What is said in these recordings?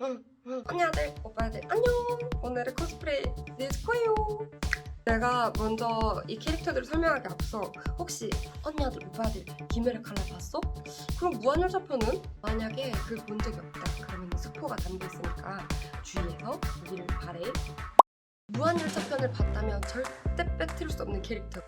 언니들, 오빠들 안녕. 오늘의 코스프레 네즈코예요. 내가 먼저 이 캐릭터들을 설명하기 앞서 혹시 언니들, 오빠들 김혜를 칼날 봤어? 그럼 무한열차 편은 만약에 그걸 본 적이 없다. 그러면 스포가 담겨 있으니까 주의해서 보기를 바래. 무한열차 편을 봤다면 절대 빼뜨릴 수 없는 캐릭터.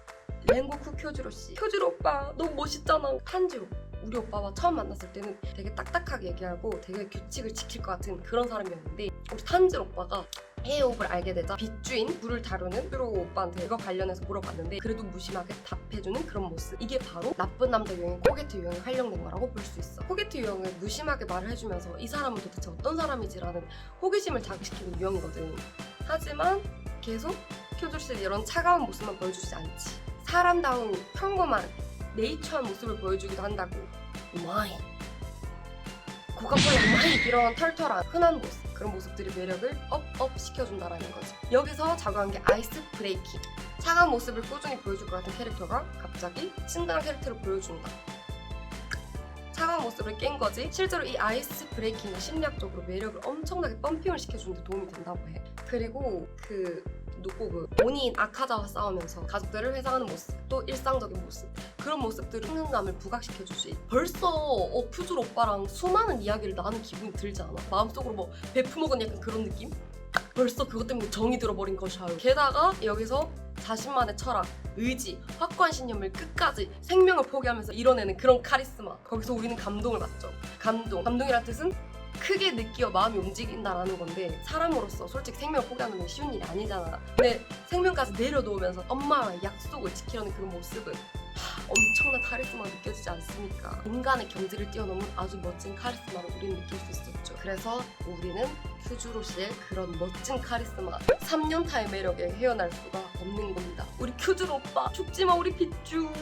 랭고쿠 쿄주로 씨. 쿄주로 오빠 너무 멋있잖아. 한지로. 우리 오빠와 처음 만났을 때는 되게 딱딱하게 얘기하고 되게 규칙을 지킬 것 같은 그런 사람이었는데 우리 탄지로 오빠가 헤어업을 알게 되자 빗주인 불을 다루는 큐로 오빠한테 이거 관련해서 물어봤는데 그래도 무심하게 답해주는 그런 모습 이게 바로 나쁜 남자 유형인 코게트 유형에 활용된 거라고 볼 수 있어 코게트 유형을 무심하게 말을 해주면서 이 사람은 도대체 어떤 사람이지라는 호기심을 자극시키는 유형이거든 하지만 계속 큐조씨 이런 차가운 모습만 보여주지 않지 사람다운 평범한 네이처한 모습을 보여주기도 한다고. 마이 고가폴라 마이 이런 털털한 흔한 모습 그런 모습들이 매력을 업업 시켜준다라는 거지. 여기서 작용한 게 아이스 브레이킹 차가운 모습을 꾸준히 보여줄 것 같은 캐릭터가 갑자기 친근한 캐릭터를 보여준다. 차가운 모습을 깬 거지. 실제로 이 아이스 브레이킹은 심리학적으로 매력을 엄청나게 펌핑을 시켜주는 데 도움이 된다고 해. 그리고 그 누구 그 본인 아카자와 싸우면서 가족들을 회상하는 모습 또 일상적인 모습 그런 모습들은 흥분감을 부각시켜주지. 벌써 어 퓨즈 오빠랑 수많은 이야기를 나눈 기분이 들지 않아? 마음속으로 뭐 베품먹은 약간 그런 느낌? 벌써 그것 때문에 정이 들어버린 것이야요 게다가 여기서 자신만의 철학, 의지, 확고한 신념을 끝까지 생명을 포기하면서 이뤄내는 그런 카리스마. 거기서 우리는 감동을 받죠. 감동. 감동이란 뜻은 크게 느끼어 마음이 움직인다라는 건데 사람으로서 솔직히 생명을 포기하는 건 쉬운 일이 아니잖아. 근데 생명까지 내려놓으면서 엄마와의 약속을 지키려는 그런 모습은 하, 엄청난 카리스마가 느껴지지 않습니까? 인간의 경지를 뛰어넘은 아주 멋진 카리스마를 우리는 느낄 수 있었죠. 그래서 우리는 큐주로 씨의 그런 멋진 카리스마 3년 타의 매력에 헤어날 수가 없는 겁니다. 우리 큐주로 오빠 죽지마 우리 빗주.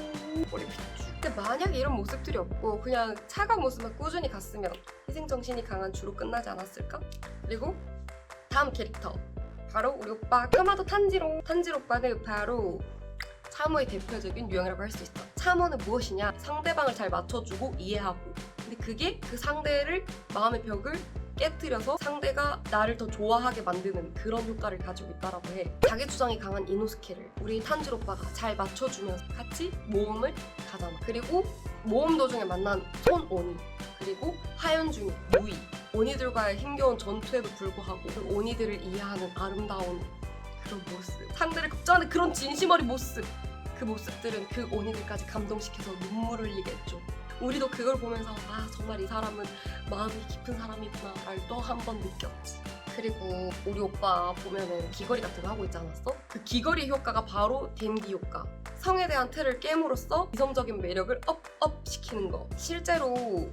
우리 빗주. 근데 만약에 이런 모습들이 없고 그냥 차가운 모습만 꾸준히 갔으면 희생정신이 강한 주로 끝나지 않았을까? 그리고 다음 캐릭터. 바로 우리 오빠 카마도 탄지로. 탄지로 오빠는 바로 참어의 대표적인 유형이라고 할 수 있어. 참어는 무엇이냐? 상대방을 잘 맞춰주고 이해하고. 근데 그게 그 상대를 마음의 벽을 깨뜨려서 상대가 나를 더 좋아하게 만드는 그런 효과를 가지고 있다라고 해. 자기 주장이 강한 이노스케를 우리 탄지로 오빠가 잘 맞춰주면서 같이 모험을 가잖아. 그리고 모험 도중에 만난 손오니 그리고 하연중이 무이. 오니들과의 힘겨운 전투에도 불구하고 그 오니들을 이해하는 아름다운 그런 모습. 상대를 걱정하는 그런 진심 어린 모습 그 모습들은 그 오니들까지 감동시켜서 눈물을 흘리게 했죠. 우리도 그걸 보면서 아 정말 이 사람은 마음이 깊은 사람이구나 를 또 한 번 느꼈지. 그리고 우리 오빠 보면은 귀걸이 같은 거 하고 있지 않았어? 그 귀걸이 효과가 바로 댐디 효과. 성에 대한 틀을 깨므로써 이성적인 매력을 업업 시키는 거. 실제로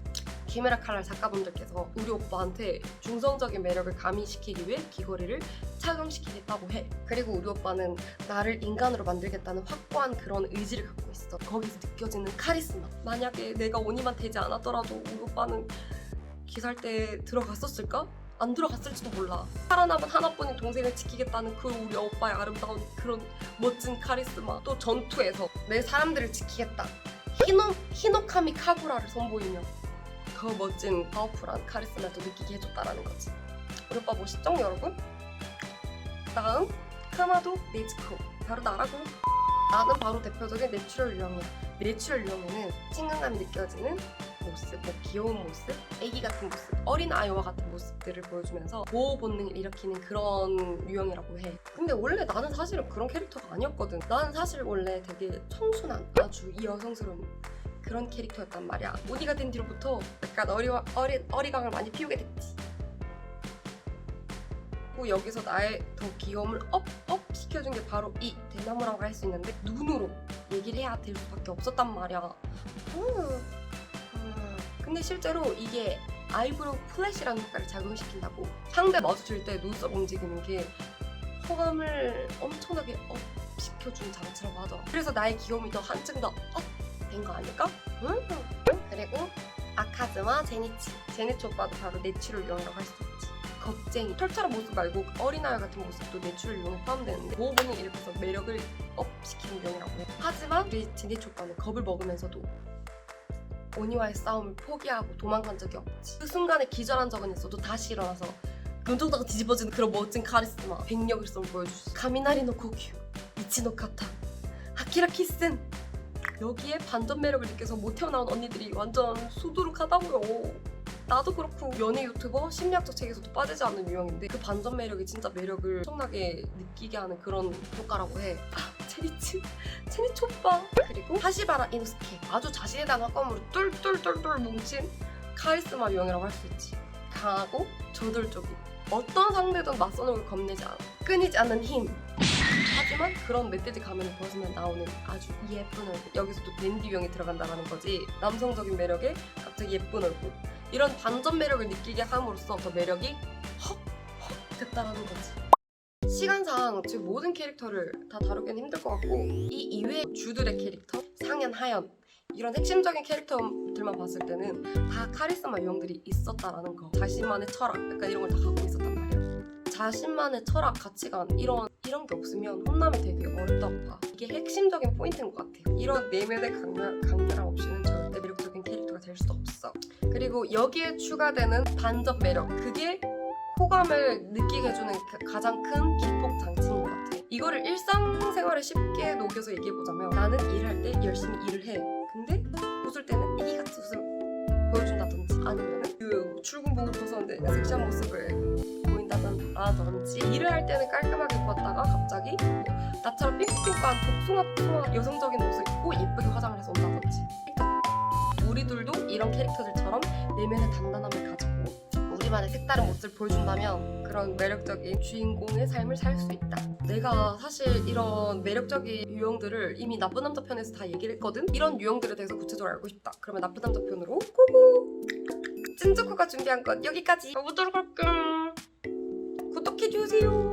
키메라 칼날 작가분들께서 우리 오빠한테 중성적인 매력을 가미시키기 위해 귀걸이를 착용시키겠다고 해. 그리고 우리 오빠는 나를 인간으로 만들겠다는 확고한 그런 의지를 갖고 있어. 거기서 느껴지는 카리스마. 만약에 내가 오니만 되지 않았더라도 우리 오빠는 기살 때 들어갔었을까? 안 들어갔을지도 몰라. 살아남은 하나뿐인 동생을 지키겠다는 그 우리 오빠의 아름다운 그런 멋진 카리스마. 또 전투에서 내 사람들을 지키겠다. 히노, 히노카미 카구라를 선보이며 더 멋진 파워풀한 카리스마를 또 느끼게 해줬다라는 거지. 우리 오빠 멋있죠, 여러분? 다음 카마도 네즈코 바로 나라고. 나는 바로 대표적인 내추럴 유형이야. 내추럴 유형에는 친근감이 느껴지는 모습, 뭐 귀여운 모습, 애기 같은 모습, 어린 아이와 같은 모습들을 보여주면서 보호 본능을 일으키는 그런 유형이라고 해. 근데 원래 나는 사실은 그런 캐릭터가 아니었거든. 나는 사실 원래 되게 청순한 아주 여성스러운 그런 캐릭터였단 말이야. 모디가 된 뒤로부터 약간 어리와, 어리, 어리광을 많이 피우게 됐지. 그리고 여기서 나의 더 귀여움을 업 업 시켜준 게 바로 이 대나무라고 할 수 있는데 눈으로 얘기를 해야 될 수밖에 없었단 말이야. 음, 음. 근데 실제로 이게 아이브로우 플래시라는 효과를 작용시킨다고 상대 마주칠 때 눈썹 움직이는 게 호감을 엄청나게 업 시켜주는 장치라고 하더라. 그래서 나의 귀여움이 더 한층 더 업 된거 아닐까? 음. 그리고 아카즈마 제니치 제니치 오빠도 바로 내추럴 유형이라고 할 수 있지. 겁쟁이 털털한 모습 말고 어린아이 같은 모습도 내추럴 유형에 포함되는데 보호 본능을 일으켜서 매력을 업시키는 유형이라고 해 하지만 우리 제니치 오빠는 겁을 먹으면서도 오니와의 싸움을 포기하고 도망간 적이 없지. 그 순간에 기절한 적은 있어도 다시 일어나서 눈동자가 뒤집어지는 그런 멋진 카리스마, 백력일성을 보여주시. 가미나리노 고큐, 이치노 카타, 아키라 키슨. 여기에 반전 매력을 느껴서 못 태어나온 언니들이 완전 수두룩하다고요. 나도 그렇고 연예 유튜버 심리학적 책에서도 빠지지 않는 유형인데 그 반전 매력이 진짜 매력을 엄청나게 느끼게 하는 그런 효과라고 해. 아, 체리츠, 체리츠 오빠. 그리고 하시바라 이노스케. 아주 자신에 대한 학과물로 똘똘똘똘 뭉친 카리스마 유형이라고 할 수 있지. 강하고 저돌적이고 어떤 상대든 맞서는 걸 겁내지 않아. 끊이지 않는 힘. 하지만 그런 멧돼지 가면을 벗으면 나오는 아주 예쁜 얼굴. 여기서도 댄디 유형이 들어간다는 거지. 남성적인 매력에 갑자기 예쁜 얼굴. 이런 반전 매력을 느끼게 함으로써 더 매력이 헉! 헉! 됐다라는 거지. 시간상 제 모든 캐릭터를 다 다루기는 힘들 것 같고 이 이외의 주들의 캐릭터, 상현, 하연 이런 핵심적인 캐릭터들만 봤을 때는 다 카리스마 유형들이 있었다라는 거 자신만의 철학 약간 이런 걸 다 갖고 말이야 자신만의 철학, 가치관 이런 이런 게 없으면 혼남이 되게 어렵다고 봐 이게 핵심적인 포인트인 것 같아요 이런 내면의 강렬, 강렬함 없이는 절대 매력적인 캐릭터가 될 수 없어 그리고 여기에 추가되는 반전 매력 그게 호감을 느끼게 해주는 가- 가장 큰 기폭 장치인 것 같아. 이거를 일상생활에 쉽게 녹여서 얘기해보자면 나는 일할 때 열심히 일을 해. 근데 웃을 때는 이기같이 웃음 보여준다든지 아니면 그 출근복을 벗었는데 섹시한 모습을 보인다든지 일을 할 때는 깔끔하게 입었다가 갑자기 뭐 나처럼 핑크핑크한 복숭아복숭한 여성적인 옷을 입고 예쁘게 화장을 해서 온다든지 우리들도 이런 캐릭터들처럼 내면의 단단함을 가지고 우리만의 색다른 모습을 보여준다면 그런 매력적인 주인공의 삶을 살 수 있다. 내가 사실 이런 매력적인 유형들을 이미 나쁜 남자 편에서 다 얘기를 했거든? 이런 유형들에 대해서 구체적으로 알고 싶다. 그러면 나쁜 남자 편으로 고고! 찐즈쿠가 준비한 건 여기까지 가보도록 할게. to you.